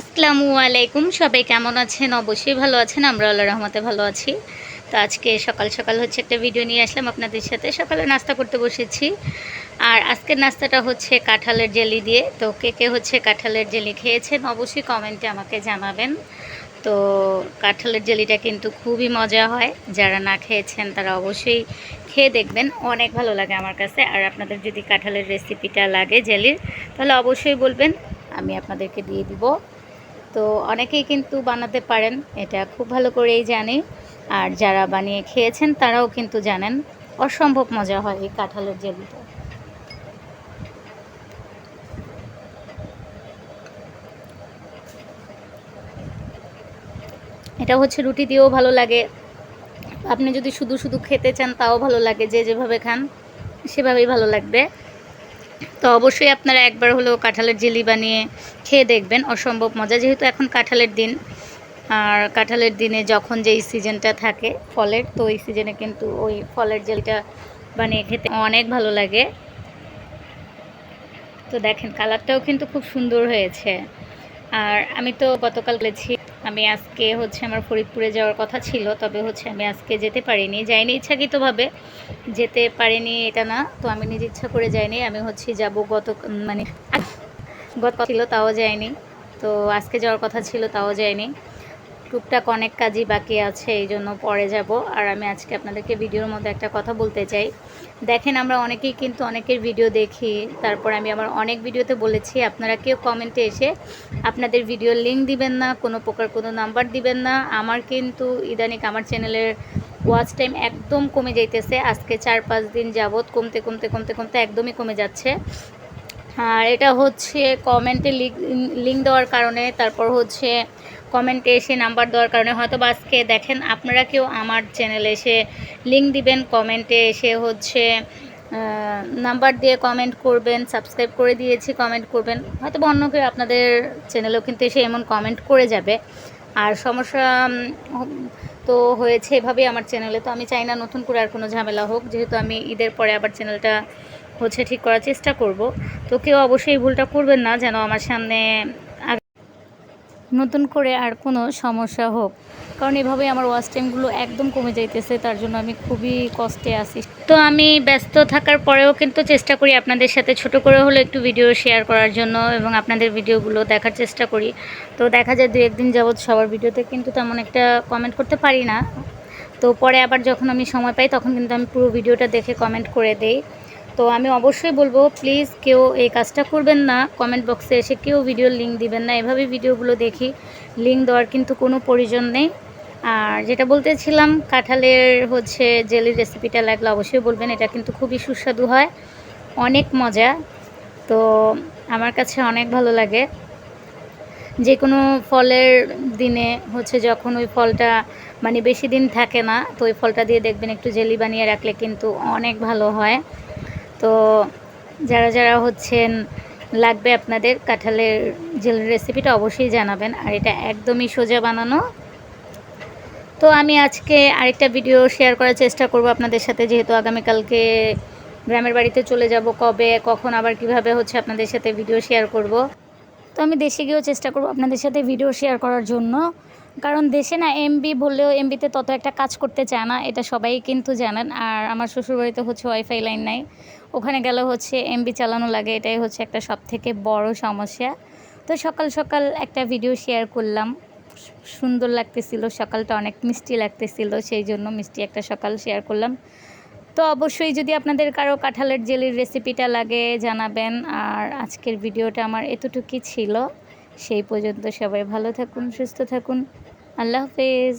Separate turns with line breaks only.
আসসালামু আলাইকুম। সবাই কেমন আছেন? অবশ্যই ভালো আছেন। আমরা আল্লাহ রহমতে ভালো আছি। তো আজকে সকাল সকাল হচ্ছে একটা ভিডিও নিয়ে আসলাম আপনাদের সাথে। সকালে নাস্তা করতে বসেছি। আর আজকের নাস্তাটা হচ্ছে কাঁঠালের জেলি দিয়ে। তো কে কে হচ্ছে কাঁঠালের জেলি খেয়েছেন অবশ্যই কমেন্টে আমাকে জানাবেন। তো কাঁঠালের জেলিটা কিন্তু খুবই মজা হয়। যারা না খেয়েছেন, তারা অবশ্যই খেয়ে দেখবেন। অনেক ভালো লাগে আমার কাছে। আর আপনাদের যদি কাঁঠালের রেসিপিটা লাগে জেলির, তাহলে অবশ্যই বলবেন। আমি আপনাদেরকে দিয়ে দিব। তো অনেকেই কিন্তু বানাতে পারেন, এটা খুব ভালো করেই জানি। আর যারা বানিয়ে খেয়েছেন, তারাও কিন্তু জানেন অসম্ভব মজা হয় এই কাঁঠালের জেলিটা। এটা হচ্ছে রুটি দিয়েও ভালো লাগে। আপনি যদি শুধু শুধু খেতে চান, তাও ভালো লাগে। যে যেভাবে খান, সেভাবেই ভালো লাগবে। তো অবশ্যই আপনারা একবার হলেও কাঁঠালের জেলি বানিয়ে খেয়ে দেখবেন, অসম্ভব মজা। যেহেতু এখন কাঁঠালের দিন, আর কাঁঠালের দিনে যখন যেই সিজনটা থাকে ফলের, তো ওই সিজনে কিন্তু ওই ফলের জেলিটা বানিয়ে খেতে অনেক ভালো লাগে। তো দেখেন, কালারটাও কিন্তু খুব সুন্দর হয়েছে। আর আমি তো গতকাল বলেছি আমি আজকে হচ্ছে আমার ফরিদপুরে যাওয়ার কথা ছিল, তবে হচ্ছে আমি আজকে যেতে পারিনি। যাইনি ইচ্ছাকৃতভাবে। যেতে পারিনি এটা না, তো আমি নিজে ইচ্ছা করে যাইনি। আমি হচ্ছে যাব গত মানে গত ছিল, তাও যাইনি। তো আজকে যাওয়ার কথা ছিল, তাও যাইনি। টুকটাক অনেক কাজই বাকি আছে, এই জন্য পরে যাব। আর আমি আজকে আপনাদেরকে ভিডিওর মধ্যে একটা কথা বলতে চাই। দেখেন, আমরা অনেকেই কিন্তু অনেকের ভিডিও দেখি, তারপর আমি আমার অনেক ভিডিওতে বলেছি, আপনারা কেউ কমেন্টে এসে আপনাদের ভিডিওর লিঙ্ক দিবেন না, কোনো প্রকার কোনো নাম্বার দিবেন না। আমার কিন্তু ইদানিক আমার চ্যানেলের ওয়াচ টাইম একদম কমে যাইতেছে, আজকে চার পাঁচ দিন যাবৎ কমতে কমতে কমতে কমতে একদমই কমে যাচ্ছে। আর এটা হচ্ছে কমেন্টে লিঙ্ক দেওয়ার কারণে, তারপর হচ্ছে কমেন্টে এসে নাম্বার দেওয়ার কারণে হয়তো বা আজকে দেখেন আপনারা কেউ আমার চ্যানেলে এসে লিঙ্ক দিবেন, কমেন্টে এসে হচ্ছে নাম্বার দিয়ে কমেন্ট করবেন সাবস্ক্রাইব করে দিয়েছি কমেন্ট করবেন। হয়তো বা অন্য কেউ আপনাদের চ্যানেলেও কিন্তু এসে এমন কমেন্ট করে যাবে। আর সমস্যা তো হয়েছে এভাবেই আমার চ্যানেলে তো আমি চাই না নতুন করে আর কোনো ঝামেলা হোক। যেহেতু আমি ঈদের পরে আবার চ্যানেলটা হচ্ছে ঠিক করার চেষ্টা করব। তো কেউ অবশ্যই ভুলটা করবেন না, যেন আমার সামনে নতুন করে আর কোনো সমস্যা হোক। কারণ এভাবেই আমার ওয়াচ টাইমগুলো একদম কমে যাইতেছে, তার জন্য আমি খুবই কষ্টে আছি। তো আমি ব্যস্ত থাকার পরেও কিন্তু চেষ্টা করি আপনাদের সাথে ছোট করে হলো একটু ভিডিও শেয়ার করার জন্য এবং আপনাদের ভিডিওগুলো দেখার চেষ্টা করি। তো দেখা যায় দু একদিন যাবৎ সবার ভিডিওতে কিন্তু তেমন একটা কমেন্ট করতে পারি না। তো পরে আবার যখন আমি সময় পাই তখন কিন্তু আমি পুরো ভিডিওটা দেখে কমেন্ট করে দেই। তো আমি অবশ্যই বলব প্লিজ কেউ এই কাজটা করবেন না। কমেন্ট বক্সে এসে কেউ ভিডিওর লিঙ্ক দিবেন না। এভাবে ভিডিওগুলো দেখি লিঙ্ক দেওয়ার কিন্তু কোনো প্রয়োজন নেই। আর যেটা বলতেছিলাম, কাঁঠালের হচ্ছে জেলির রেসিপিটা লাগলে অবশ্যই বলবেন, এটা কিন্তু খুবই সুস্বাদু হয়, অনেক মজা। তো আমার কাছে অনেক ভালো লাগে। যে কোনো ফলের দিনে হচ্ছে যখন ওই ফলটা মানে বেশি দিন থাকে না, তো ওই ফলটা দিয়ে দেখবেন একটু জেলি বানিয়ে রাখলে কিন্তু অনেক ভালো হয়। তো যারা যারা হচ্ছেন, লাগবে আপনাদের কাঁঠালের জেল রেসিপিটা অবশ্যই জানাবেন। আর এটা একদমই সোজা বানানো। তো আমি আজকে আরেকটা ভিডিও শেয়ার করার চেষ্টা করব আপনাদের সাথে, যেহেতু আগামীকালকে গ্রামের বাড়িতে চলে যাব, কবে, কখন, আবার কীভাবে হচ্ছে আপনাদের সাথে ভিডিও শেয়ার করব। তো আমি দেশে গিয়েও চেষ্টা করব আপনাদের সাথে ভিডিও শেয়ার করার জন্য। কারণ দেশে না এমবি বললেও এমবিতে তত একটা কাজ করতে চায় না, এটা সবাই কিন্তু জানেন। আর আমার শ্বশুরবাড়িতে হচ্ছে ওয়াইফাই লাইন নাই। ওখানে গেলে হচ্ছে এমবি চালানো লাগে, এটাই হচ্ছে একটা সব থেকে বড় সমস্যা। তো সকাল সকাল একটা ভিডিও শেয়ার করলাম। সুন্দর লাগতেছিল, সকালটা অনেক মিষ্টি লাগতেছিল, সেই জন্য মিষ্টি একটা সকাল শেয়ার করলাম। তো অবশ্যই যদি আপনাদের কারও কাঁঠালের জেলির রেসিপিটা লাগে, জানাবেন। আর আজকের ভিডিওটা আমার এতটুকুই ছিল। সেই পর্যন্ত সবাই ভালো থাকুন, সুস্থ থাকুন। আল্লাহ হাফেজ